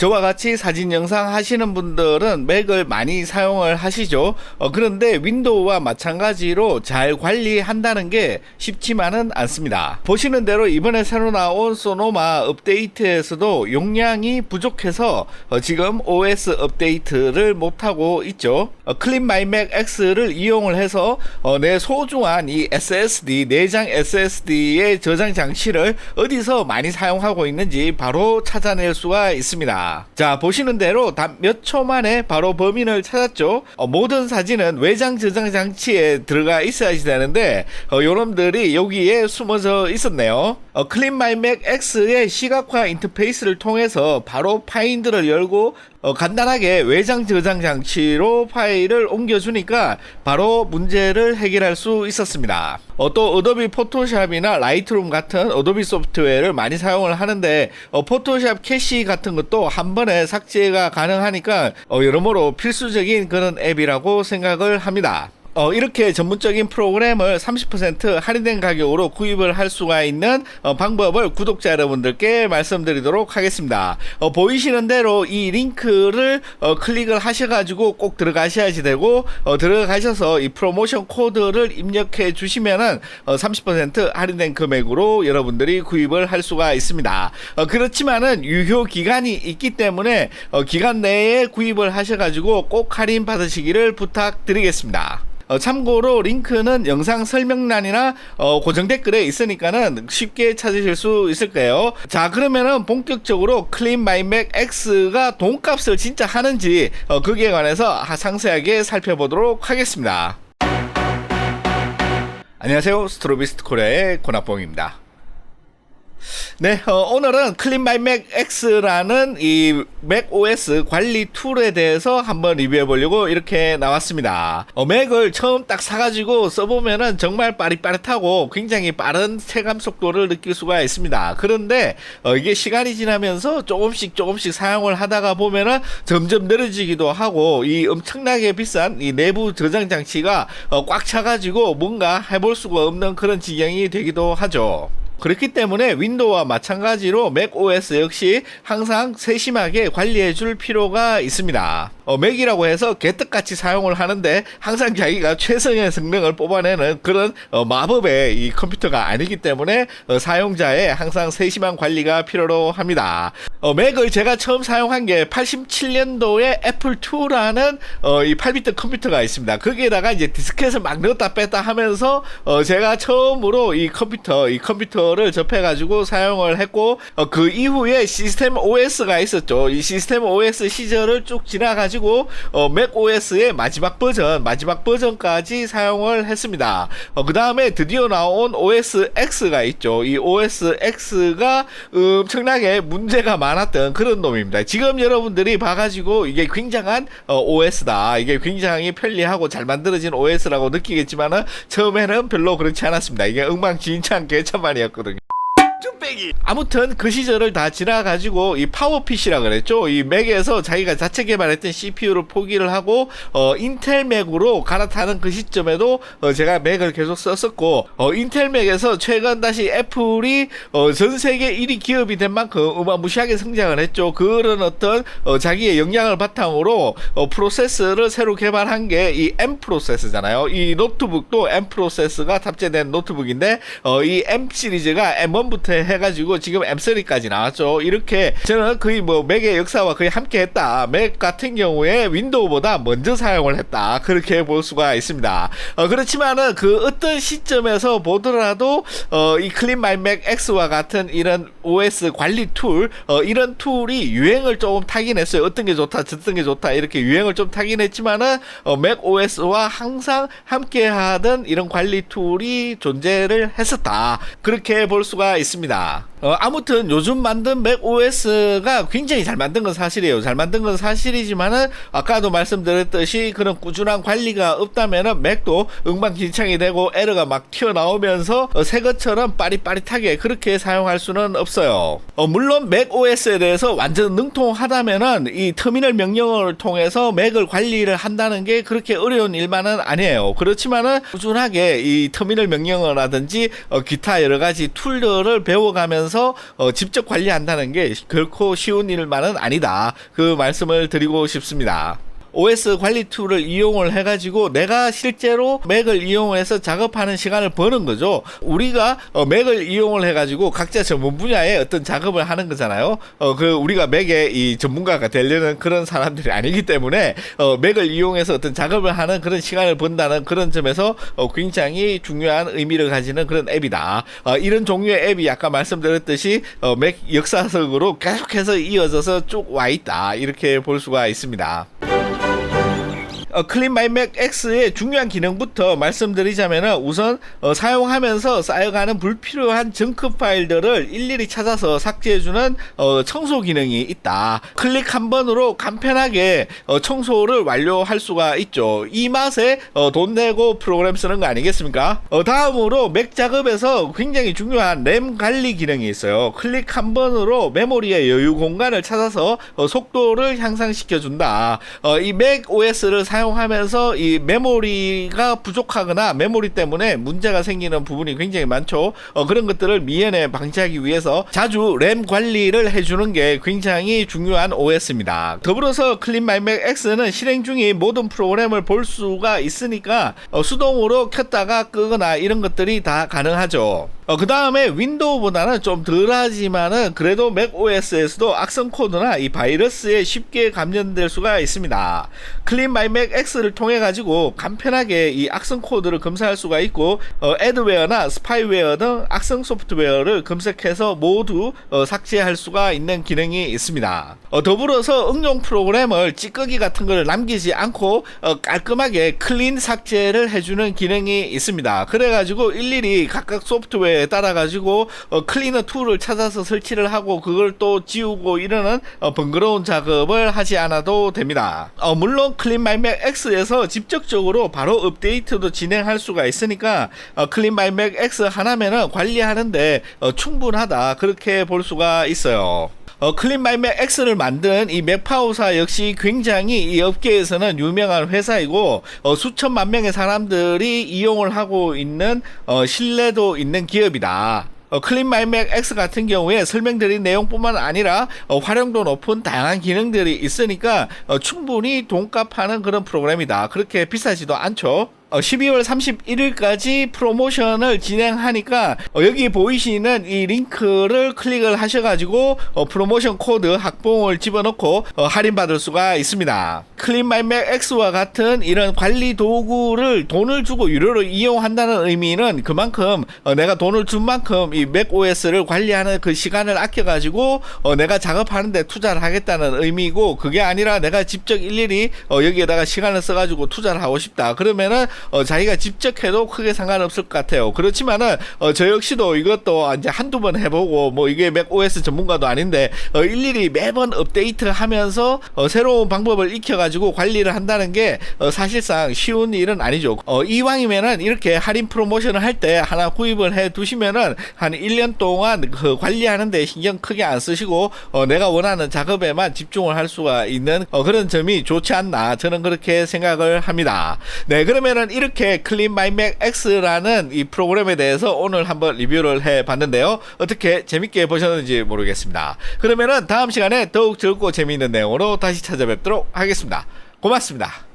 저와 같이 사진 영상 하시는 분들은 맥을 많이 사용을 하시죠. 어, 그런데 윈도우와 마찬가지로 잘 관리한다는 게 쉽지만은 않습니다. 보시는 대로 이번에 새로 나온 소노마 업데이트에서도 용량이 부족해서 어, 지금 OS 업데이트를 못하고 있죠. 어, 클린 마이 맥 X를 이용을 해서 어, 내 소중한 이 SSD 내장 SSD의 저장 장치를 어디서 많이 사용하고 있는지 바로 찾아낼 수가 있습니다. 자 보시는 대로 단 몇 초 만에 바로 범인을 찾았죠. 어, 모든 사진은 외장 저장 장치에 들어가 있어야지 되는데 어, 여러분들이 여기에 숨어져 있었네요. 어, 클린 마이 맥 X의 시각화 인터페이스를 통해서 바로 파인드를 열고 어, 간단하게 외장 저장 장치로 파일을 옮겨주니까 바로 문제를 해결할 수 있었습니다. 어, 또 어도비 포토샵이나 라이트룸 같은 어도비 소프트웨어를 많이 사용을 하는데 어, 포토샵 캐시 같은 것도 한 번에 삭제가 가능하니까 어, 여러모로 필수적인 그런 앱이라고 생각을 합니다. 어, 이렇게 전문적인 프로그램을 30% 할인된 가격으로 구입을 할 수가 있는 어, 방법을 구독자 여러분들께 말씀드리도록 하겠습니다. 어, 보이시는 대로 이 링크를 어, 클릭을 하셔가지고 꼭 들어가셔야지 되고 어, 들어가셔서 이 프로모션 코드를 입력해 주시면은 어, 30% 할인된 금액으로 여러분들이 구입을 할 수가 있습니다. 어, 그렇지만은 유효 기간이 있기 때문에 어, 기간 내에 구입을 하셔가지고 꼭 할인 받으시기를 부탁드리겠습니다. 어, 참고로 링크는 영상 설명란이나 어, 고정 댓글에 있으니까는 쉽게 찾으실 수 있을 거예요. 자 그러면은 본격적으로 클린 마이 맥 X가 돈값을 진짜 하는지 어, 거기에 관해서 하- 상세하게 살펴보도록 하겠습니다. 안녕하세요. 스트로비스트 코리아의 권학봉입니다. 네, 어, 오늘은 클린 마이 맥 X라는 이 맥 OS 관리 툴에 대해서 한번 리뷰해 보려고 이렇게 나왔습니다. 어, 맥을 처음 딱 사가지고 써보면은 정말 빠릿빠릿하고 굉장히 빠른 체감 속도를 느낄 수가 있습니다. 그런데 어, 이게 시간이 지나면서 조금씩 조금씩 사용을 하다가 보면은 점점 느려지기도 하고 이 엄청나게 비싼 이 내부 저장 장치가 어, 꽉 차가지고 뭔가 해볼 수가 없는 그런 지경이 되기도 하죠. 그렇기 때문에 윈도우와 마찬가지로 맥 OS 역시 항상 세심하게 관리해 줄 필요가 있습니다. 어, 맥이라고 해서 개떡같이 사용을 하는데 항상 자기가 최선의 성능을 뽑아내는 그런 어, 마법의 이 컴퓨터가 아니기 때문에 어, 사용자의 항상 세심한 관리가 필요로 합니다. 어, 맥을 제가 처음 사용한 게 87년도에 애플 2라는 어, 이 8비트 컴퓨터가 있습니다. 거기에다가 이제 디스켓을 막 넣었다 뺐다 하면서 어, 제가 처음으로 이 컴퓨터, 이 컴퓨터를 접해가지고 사용을 했고 어, 그 이후에 시스템 OS가 있었죠. 이 시스템 OS 시절을 쭉 지나가지고 어, 맥 OS의 마지막 버전, 마지막 버전까지 사용을 했습니다. 어, 그 다음에 드디어 나온 OS X가 있죠. 이 OS X가 엄청나게 문제가 많았던 그런 놈입니다. 지금 여러분들이 봐가지고 이게 굉장한 어, OS다. 이게 굉장히 편리하고 잘 만들어진 OS라고 느끼겠지만은 처음에는 별로 그렇지 않았습니다. 이게 엉망진창 개천만이었거든요. 뚝배기. 아무튼 그 시절을 다 지나가지고 이 파워 PC라 그랬죠. 이 맥에서 자기가 자체 개발했던 CPU를 포기를 하고 어 인텔 맥으로 갈아타는 그 시점에도 어 제가 맥을 계속 썼었고 어 인텔 맥에서 최근 다시 애플이 어 전 세계 1위 기업이 된 만큼 어마무시하게 성장을 했죠. 그런 어떤 어 자기의 역량을 바탕으로 어 프로세스를 새로 개발한 게 이 M 프로세스잖아요. 이 노트북도 M 프로세스가 탑재된 노트북인데 어 이 M 시리즈가 M1부터 해가지고 지금 M3까지 나왔죠. 이렇게 저는 거의 뭐 맥의 역사와 거의 함께 했다. 맥 같은 경우에 윈도우보다 먼저 사용을 했다. 그렇게 볼 수가 있습니다. 어, 그렇지만은 그 어떤 시점에서 보더라도 어, 이 클린 마이 맥 X와 같은 이런 OS 관리 툴, 어, 이런 툴이 유행을 조금 타긴 했어요. 어떤 게 좋다, 어떤 게 좋다 이렇게 유행을 좀 타긴 했지만은 어, 맥 OS와 항상 함께 하던 이런 관리 툴이 존재를 했었다. 그렇게 볼 수가 있습니다. 하겠습니다. 어, 아무튼 요즘 만든 맥 OS가 굉장히 잘 만든 건 사실이에요. 잘 만든 건 사실이지만은 아까도 말씀드렸듯이 그런 꾸준한 관리가 없다면은 맥도 엉망진창이 되고 에러가 막 튀어나오면서 어, 새 것처럼 빠릿빠릿하게 그렇게 사용할 수는 없어요. 어, 물론 맥 OS에 대해서 완전 능통하다면은 이 터미널 명령어를 통해서 맥을 관리를 한다는 게 그렇게 어려운 일만은 아니에요. 그렇지만은 꾸준하게 이 터미널 명령어라든지 어, 기타 여러 가지 툴들을 배워가면서 하면서 어, 직접 관리한다는 게 결코 쉬운 일만은 아니다. 그 말씀을 드리고 싶습니다. OS 관리 툴을 이용을 해가지고 내가 실제로 맥을 이용해서 작업하는 시간을 버는 거죠. 우리가 어, 맥을 이용을 해가지고 각자 전문 분야의 어떤 작업을 하는 거잖아요. 어, 그 우리가 맥의 이 전문가가 되려는 그런 사람들이 아니기 때문에 어, 맥을 이용해서 어떤 작업을 하는 그런 시간을 번다는 그런 점에서 어, 굉장히 중요한 의미를 가지는 그런 앱이다. 어, 이런 종류의 앱이 아까 말씀드렸듯이 어, 맥 역사석으로 계속해서 이어져서 쭉 와 있다. 이렇게 볼 수가 있습니다. 어, 클린 마이맥 X의 중요한 기능부터 말씀드리자면 우선 어, 사용하면서 쌓여가는 불필요한 정크 파일들을 일일이 찾아서 삭제해주는 어, 청소 기능이 있다. 클릭 한 번으로 간편하게 어, 청소를 완료할 수가 있죠. 이 맛에 어, 돈 내고 프로그램 쓰는 거 아니겠습니까? 어, 다음으로 맥 작업에서 굉장히 중요한 램 관리 기능이 있어요. 클릭 한 번으로 메모리의 여유 공간을 찾아서 어, 속도를 향상시켜준다. 어, 이 맥 OS를 사용 하면서 이 메모리가 부족하거나 메모리 때문에 문제가 생기는 부분이 굉장히 많죠. 어, 그런 것들을 미연에 방지하기 위해서 자주 램 관리를 해주는 게 굉장히 중요한 OS입니다. 더불어서 클린 마이맥 X는 실행 중인 모든 프로그램을 볼 수가 있으니까 어, 수동으로 켰다가 끄거나 이런 것들이 다 가능하죠. 어, 그 다음에 윈도우보다는 좀 덜하지만은 그래도 맥 OS에서도 악성 코드나 이 바이러스에 쉽게 감염될 수가 있습니다. 클린 마이 맥 X를 통해 가지고 간편하게 이 악성 코드를 검사할 수가 있고 어, 애드웨어나 스파이웨어 등 악성 소프트웨어를 검색해서 모두 어, 삭제할 수가 있는 기능이 있습니다. 어, 더불어서 응용 프로그램을 찌꺼기 같은 걸 남기지 않고 어, 깔끔하게 클린 삭제를 해주는 기능이 있습니다. 그래가지고 일일이 각각 소프트웨어에 따라 가지고 어, 클리너 툴을 찾아서 설치를 하고 그걸 또 지우고 이러는 어, 번거로운 작업을 하지 않아도 됩니다. 어, 물론 클린 마이맥 X에서 직접적으로 바로 업데이트도 진행할 수가 있으니까 어, 클린 마이맥 X 하나면은 관리하는데 어, 충분하다 그렇게 볼 수가 있어요. 어, 클린 마이맥 X를 만든 이 맥파우사 역시 굉장히 이 업계에서는 유명한 회사이고 어, 수천만 명의 사람들이 이용을 하고 있는 어, 신뢰도 있는 기업이다. 어, 클린 마이맥 X 같은 경우에 설명드린 내용뿐만 아니라 어, 활용도 높은 다양한 기능들이 있으니까 어, 충분히 돈값 하는 그런 프로그램이다. 그렇게 비싸지도 않죠. 어, 12월 31일까지 프로모션을 진행하니까 어, 여기 보이시는 이 링크를 클릭을 하셔가지고 어, 프로모션 코드 학봉을 집어넣고 어, 할인받을 수가 있습니다. 클린 마이맥 X와 같은 이런 관리 도구를 돈을 주고 유료로 이용한다는 의미는 그만큼 어, 내가 돈을 준 만큼 이 맥 OS를 관리하는 그 시간을 아껴가지고 어, 내가 작업하는데 투자를 하겠다는 의미고 그게 아니라 내가 직접 일일이 어, 여기에다가 시간을 써가지고 투자를 하고 싶다. 그러면은 어, 자기가 직접 해도 크게 상관없을 것 같아요. 그렇지만은 어, 저 역시도 이것도 이제 한두 번 해보고 뭐 이게 맥 OS 전문가도 아닌데 어, 일일이 매번 업데이트하면서 어, 새로운 방법을 익혀가지고 관리를 한다는 게 어, 사실상 쉬운 일은 아니죠. 어, 이왕이면은 이렇게 할인 프로모션을 할 때 하나 구입을 해 두시면은 한 1년 동안 그 관리하는데 신경 크게 안 쓰시고 어, 내가 원하는 작업에만 집중을 할 수가 있는 어, 그런 점이 좋지 않나 저는 그렇게 생각을 합니다. 네 그러면은 이렇게 클린 마이 맥 X라는 이 프로그램에 대해서 오늘 한번 리뷰를 해 봤는데요. 어떻게 재밌게 보셨는지 모르겠습니다. 그러면은 다음 시간에 더욱 즐겁고 재미있는 내용으로 다시 찾아뵙도록 하겠습니다. 고맙습니다.